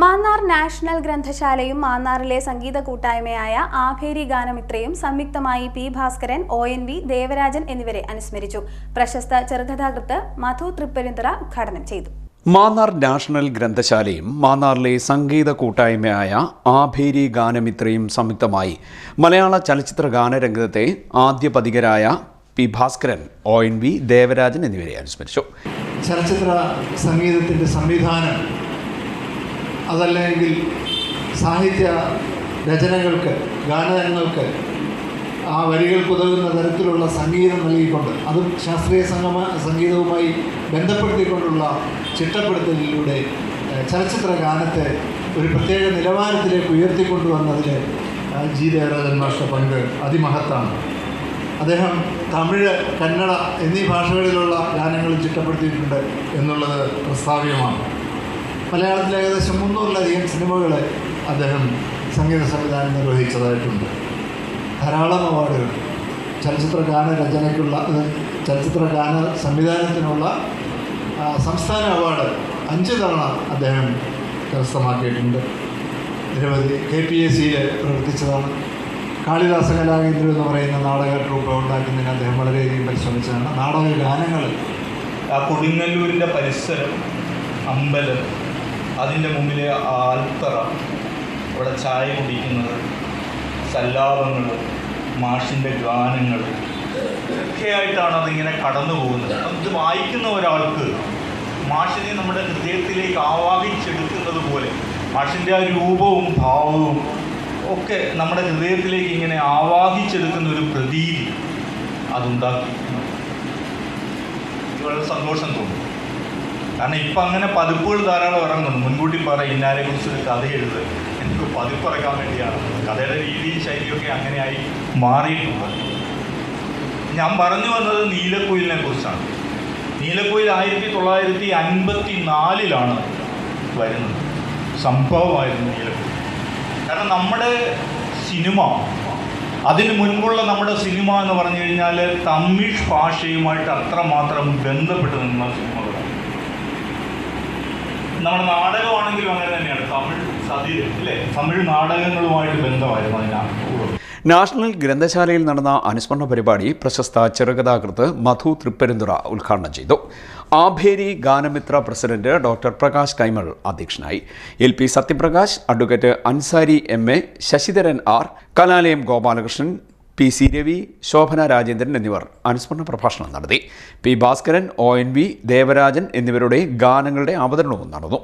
Mannar national ഗ്രന്ഥശാലയും മാന്നാറിലെ സംഗീത കൂട്ടായ്മയായ ആഭേരി ഗാനമിത്രയും സംയുക്തമായി P Bhaskaran O N V Devarajan എന്നിവരെ അനുസ്മരിച്ചു. പ്രശസ്ത ചെറുകഥാകൃത്ത് മധു തൃപ്പരിന്തറ ഉദ്ഘാടനം ചെയ്തു. മാന്നാർ നാഷണൽ ഗ്രന്ഥശാലയും മാന്നാറിലെ സംഗീത കൂട്ടായ്മയായ ആഭേരി ഗാനമിത്രയും സംയുക്തമായി. മലയാള ചലച്ചിത്ര ഗാനരംഗത്തെ ആദ്യ പതികരായ P Bhaskaran O N V Devarajan എന്നിവരെ അനുസ്മരിച്ചു. ചലച്ചിത്ര സംഗീതത്തിന്റെ സംവിധാനം അതല്ലെങ്കിൽ സാഹിത്യ രചനകൾക്ക് ഗാനങ്ങൾക്ക് ആ വരികൾക്കുതകുന്ന തരത്തിലുള്ള സംഗീതം നൽകിക്കൊണ്ട് അതും ശാസ്ത്രീയ സംഗമ സംഗീതവുമായി ബന്ധപ്പെടുത്തിക്കൊണ്ടുള്ള ചിട്ടപ്പെടുത്തലിലൂടെ ചലച്ചിത്ര ഗാനത്തെ ഒരു പ്രത്യേക നിലവാരത്തിലേക്ക് ഉയർത്തിക്കൊണ്ടുവന്നതിൽ ജി. ദേവരാജൻ മാഷ്ട പങ്ക് അതിമഹത്താണ്. അദ്ദേഹം തമിഴ് കന്നഡ എന്നീ ഭാഷകളിലുള്ള ഗാനങ്ങൾ ചിട്ടപ്പെടുത്തിയിട്ടുണ്ട് എന്നുള്ളത് പ്രസ്താവ്യമാണ്. മലയാളത്തിൽ ഏകദേശം മുന്നൂറിലധികം സിനിമകൾ അദ്ദേഹം സംഗീത സംവിധാനം നിർവഹിച്ചതായിട്ടുണ്ട്. ധാരാളം അവാർഡുകൾ. ചലച്ചിത്ര ഗാന രചനയ്ക്കുള്ള ചലച്ചിത്ര ഗാന സംവിധാനത്തിനുള്ള സംസ്ഥാന അവാർഡ് അഞ്ച് തവണ അദ്ദേഹം കരസ്ഥമാക്കിയിട്ടുണ്ട്. നിരവധി കെ പി എസ് സിയിൽ പ്രവർത്തിച്ചതാണ്. കാളിദാസ കലാകേന്ദ്രം എന്ന് പറയുന്ന നാടക ട്രൂപ്പ് ഉണ്ടാക്കുന്നതിന് അദ്ദേഹം വളരെയധികം പരിശ്രമിച്ചതാണ്. നാടക ഗാനങ്ങൾ ആ കൊടുങ്ങല്ലൂരിന്റെ പരിസരം അമ്പലം അതിന്റെ മുമ്പിലെ ആൽത്തറ അവിടെ ചായ കുടിക്കുന്നത് സല്ലാപങ്ങൾ മാഷിന്റെ ഗാനങ്ങൾ ഒക്കെയായിട്ടാണ് അതിങ്ങനെ കടന്നു പോകുന്നത്. ഇത് വായിക്കുന്ന ഒരാൾക്ക് മാഷിനെ നമ്മുടെ ഹൃദയത്തിലേക്ക് ആവാഹിച്ചെടുക്കുന്നത് പോലെ മാഷിന്റെ ആ രൂപവും ഭാവവും ഒക്കെ നമ്മുടെ ഹൃദയത്തിലേക്ക് ഇങ്ങനെ ആവാഹിച്ചെടുക്കുന്ന ഒരു പ്രതീതി അതുണ്ടാക്കി. വളരെ സന്തോഷം തോന്നി കാരണം ഇപ്പം അങ്ങനെ പതിപ്പുകൾ ധാരാളം ഇറങ്ങുന്നു. മുൻകൂട്ടി പറ ഇന്നാരെ കുറിച്ച് ഒരു കഥ എഴുത്. എനിക്ക് പതിപ്പ് ഇറക്കാൻ വേണ്ടിയാണ്. കഥയുടെ രീതിയും ശൈലിയൊക്കെ അങ്ങനെയായി മാറിയിട്ടുണ്ട്. ഞാൻ പറഞ്ഞു വന്നത് നീലക്കുയിലിനെ കുറിച്ചാണ്. നീലക്കുയിൽ ആയിരത്തി തൊള്ളായിരത്തി അൻപത്തി നാലിലാണ് വരുന്നത്. സംഭവമായിരുന്നു നീലക്കുയിൽ. കാരണം നമ്മുടെ സിനിമ അതിന് മുൻപുള്ള നമ്മുടെ സിനിമ എന്ന് പറഞ്ഞു കഴിഞ്ഞാൽ തമിഴ് ഭാഷയുമായിട്ട് അത്രമാത്രം ബന്ധപ്പെട്ട് നിന്ന സിനിമകളാണ്. നമ്മുടെ നാടകമാണെങ്കിലും അങ്ങനെ തന്നെയാണ്. തമിഴ് സതി അല്ലേ? തമിഴ് നാടകങ്ങളുമായിട്ട് ബന്ധമായിരുന്നു അതിനകത്ത്. നാഷണൽ ഗ്രന്ഥശാലയിൽ നടന്ന അനുസ്മരണ പരിപാടി പ്രശസ്ത ചെറുകഥാകൃത്ത് മധു തൃപ്പരുന്തുറ ഉദ്ഘാടനം ചെയ്തു. ആഭേരി ഗാനമിത്ര പ്രസിഡന്റ് ഡോക്ടർ പ്രകാശ് കൈമൾ അധ്യക്ഷനായി. L P Sathyaprakash advocate Ansari M A Sasidharan R Kalalayam Gopalakrishnan P C Ravi Shobhana Rajendran എന്നിവർ അനുസ്മരണ പ്രഭാഷണം നടത്തി. P Bhaskaran O N V Devarajan എന്നിവരുടെ ഗാനങ്ങളുടെ അവതരണവും നടന്നു.